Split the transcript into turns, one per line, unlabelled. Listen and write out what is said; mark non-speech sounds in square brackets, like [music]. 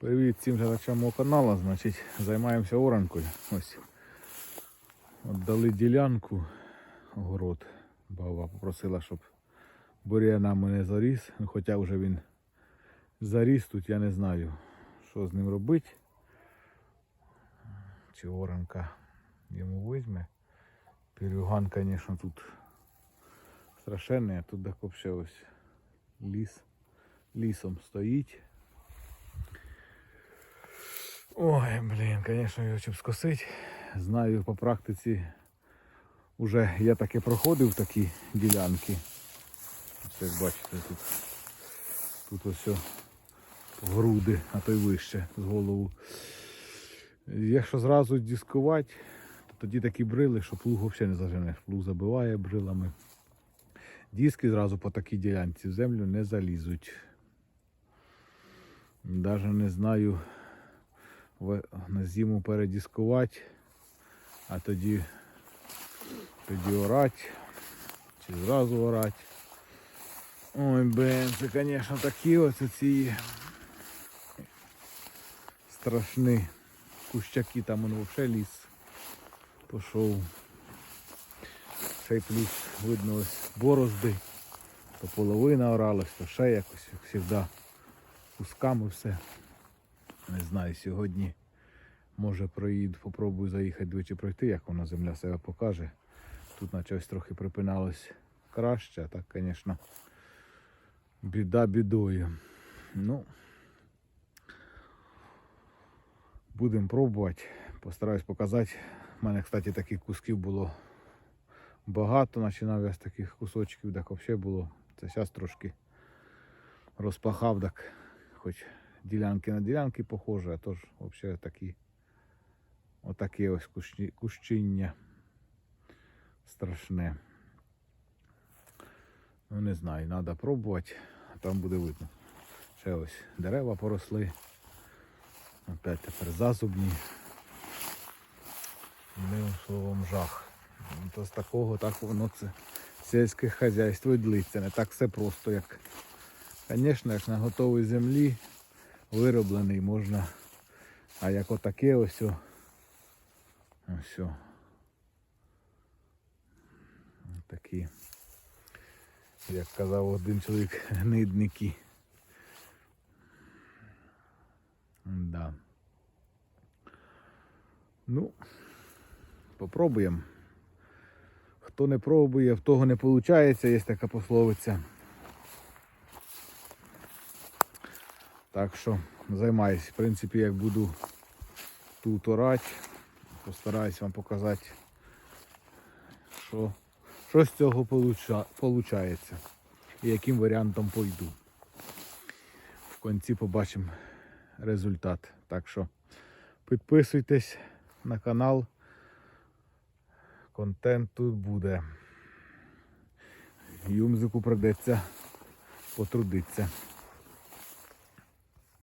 Привіт всім глядачам мого каналу. Значить, займаємося оранкою. Ось. От дали ділянку огород. Баба попросила, щоб бур'янами не заріс. Ну, Хоча вже він заріс тут, я не знаю, що з ним робити. Чи оранка йому візьме. Пірюган, звісно, тут страшенний, а тут так взагалі ось ліс. Лісом стоїть. Ой, блін, звісно, його щоб скосити. Знаю по практиці. Уже я таки проходив такі ділянки. Ось як бачите, тут, тут ось груди, а то й вище з голову. Якщо зразу дискувати, то тоді такі брили, що плуг взагалі не заженеш. Плуг забиває брилами. Диски зразу по такій ділянці в землю не залізуть. Даже не знаю на зиму передіскувати, а тоді, тоді орати, чи зразу орати. Ой, блин, це, звісно, такі ось ці страшні кущаки, там он взагалі ліс пішов. Ще й плюс видно ось борозди, то половина оралась, то ще якось, як завжди, кусками все. Не знаю, сьогодні може проїду, попробую заїхати двічі пройти, як вона земля себе покаже. Тут наче ось трохи припиналось краще, а так, звісно, біда бідою. Ну, будемо пробувати. Постараюсь показати. У мене, кстати, таких кусків було багато. Починав я з таких кусочків, так взагалі було. Це зараз трошки розпахав, так хоч ділянки на ділянки похожі, а то ж взагалі такі отакі ось кущі- кущиння страшне. Ну не знаю, треба пробувати, а там буде видно. Ще ось дерева поросли. Опять тепер зазубні. Одним словом жах. Ну, То з такого так воно це сільське хазяйство длиться. Не так все просто, як, звісно, як на готовій землі вироблений можна. А як отаке ось. о- Ось. о. Такі, як казав один чоловік, [laughs] гнидники. Да. Ну, попробуємо. Хто не пробує, в того не виходить, є така пословиця. Так що займаюсь. В принципі, як буду тут орати, постараюсь вам показати, що, що з цього виходить і яким варіантом пойду. В кінці побачимо результат. Так що підписуйтесь на канал. Контент тут буде. Юмзику придеться потрудитися.